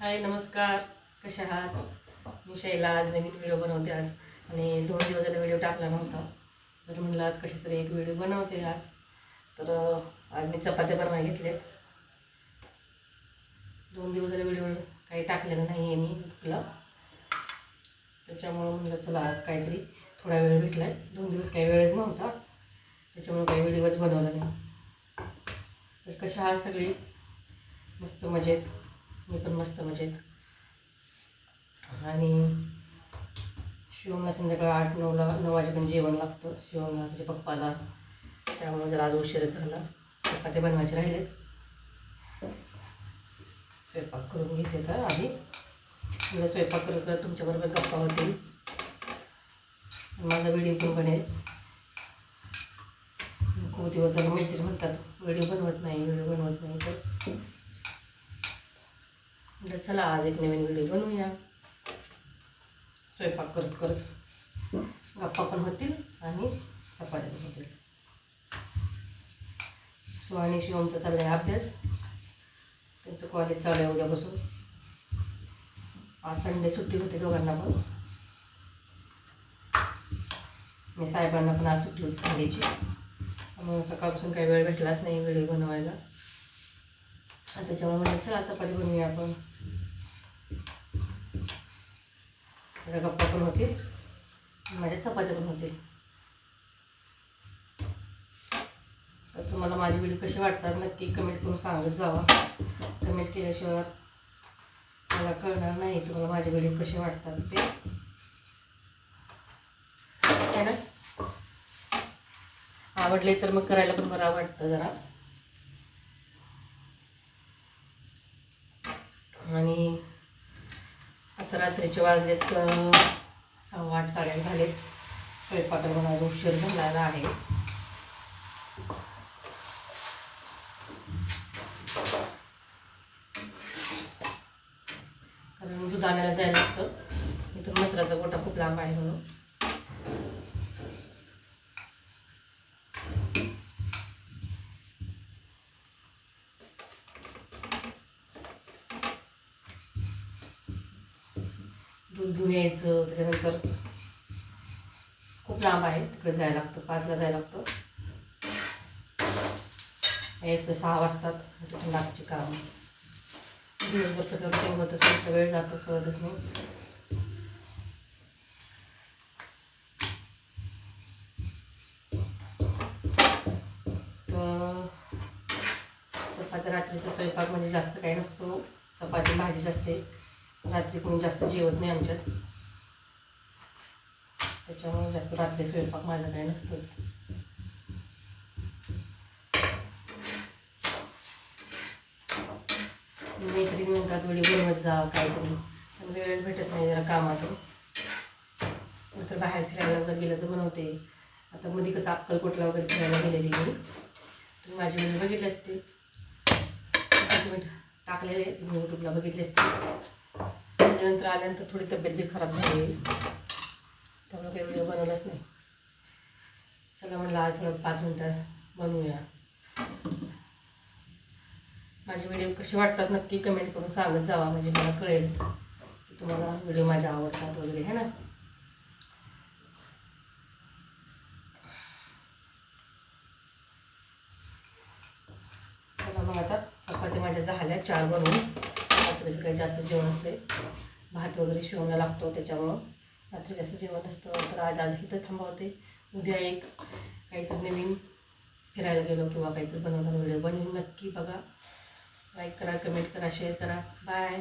हाय नमस्कार. कशा आहात? मी शैला आज नवीन व्हिडिओ बनवते आज. आणि दोन दिवस झाला व्हिडिओ टाकला नव्हता. तर म्हणलं आज कशी तरी एक व्हिडिओ बनवते आज. तर आज मी चपात्या बनवाय घेतलेत दोन दिवस झाले व्हिडिओ काही टाकलेलं नाही आहे मी कुठला त्याच्यामुळं म्हणलं चला आज काहीतरी थोडा वेळ भेटला आहे दोन दिवस काही वेळच नव्हता. त्याच्यामुळे काही व्हिडिओच बनवला नाही. तर कशा आहात सगळी? मस्त मजेत. मी पण मस्त मजेत. आणि शिवमला संध्याकाळी आठ नऊला नऊ वाजेपर्यंत जेवण लागतं. शिवमला त्याच्या पप्पाला. त्यामुळे जरा आज उशीरच झाला. चपात्या बनवायचे राहिलेत. स्वयंपाक करून घेते तर आधी. मला स्वयंपाक करत करत तुमच्याबरोबर गप्पा होतील. माझा व्हिडिओ पण बनेल. खूप दिवस झाले मैत्री म्हणतात व्हिडिओ बनवत नाही व्हिडिओ बनवत नाही. तर चला आज एक नवीन व्हिडिओ बनवूया. स्वयंपाक करत करत. गप्पा पण होतील आणि चपात्या पण होतील. सो आणि शिवमचा चाललाय अभ्यास. त्यांचं कॉलेज चालू आहे उद्यापासून. आज संडे सुट्टी होती दोघांना पण. आणि साहेबांना पण आज सुट्टी होती संडेची त्यामुळे सकाळपासून काही वेळ भेटलाच नाही व्हिडिओ बनवायला. आणि त्याच्यामुळे मला चला चपाती बनवूया आपण. माझ्या गप्पा पण होतील. माझ्या चपात्या पण होतील. तर तुम्हाला माझे व्हिडिओ कसे वाटतात नक्की कमेंट करून सांगत जावा. कमेंट केल्याशिवाय मला कळणार नाही तुम्हाला माझे व्हिडिओ कसे वाटतात ते. है ना? आवडले तर मग करायला पण बरं वाटतं जरा. आणि आता रात्रीचे वाजलेत अं, सव्वा आठ साडे झालेत. स्वयंपाकाला मला उशीर झालेला आहे. कारण दूध आणायला जायला लागतं. इथून मसराचा गोटा खूप लांब आहे म्हणून. दूध घेऊन यायचं त्याच्यानंतर खूप लांब आहे तिकडे जायला लागतं पाचला जायला लागतं. यायचं सहा वाजतात तिथून लागची काम दिवसभर कसं रुटीन होत असेल वेळ जातो कळतच नाही. चपाती चपात्या रात्रीचा स्वयंपाक म्हणजे जास्त काही नसतो. चपाती भाजीच असते रात्री कोणी जास्त जेवत नाही आमच्यात. त्याच्यामुळे जास्त रात्री स्वयंपाक माझा काही नसतोच. मैत्रिणी म्हणतात वेळी बनवत जा काहीतरी. पण वेळ भेटत नाही जरा कामातून. तर बाहेर फिरायला वगैरे गेलं तर बनवते. आता मध्ये कसं अक्कलकोटला वगैरे फिरायला गेलेली मी. तुम्ही माझे व्हिडिओ बघितले असते टाकलेले तुम्ही यूट्यूबला बघितले असते माझ्यानंतर आल्यानंतर थोडी तब्येत बी खराब झाली. त्यामुळे काही व्हिडिओ बनवलाच नाही. चला म्हटलं आज थोडं पाच मिनटं बनवूया. माझे व्हिडिओ कसे वाटतात नक्की कमेंट करून सांगत जावा. म्हणजे मला कळेल की तुम्हाला व्हिडिओ माझ्या आवडतात वगैरे है ना? चला मग आता चपाती माझ्या झाल्या चार बनवून. रात्रीचं काही जास्त जेवण असते. भात वगैरे शिवणं लागतो त्याच्यामुळं. रात्री जास्त जेवण असतं तर आज आज इथं थांबवते उद्या एक काहीतरी नवीन फिरायला गेलो किंवा काहीतरी बनवताना व्हिडिओ बनवून. नक्की बघा. लाईक करा कमेंट करा शेअर करा. बाय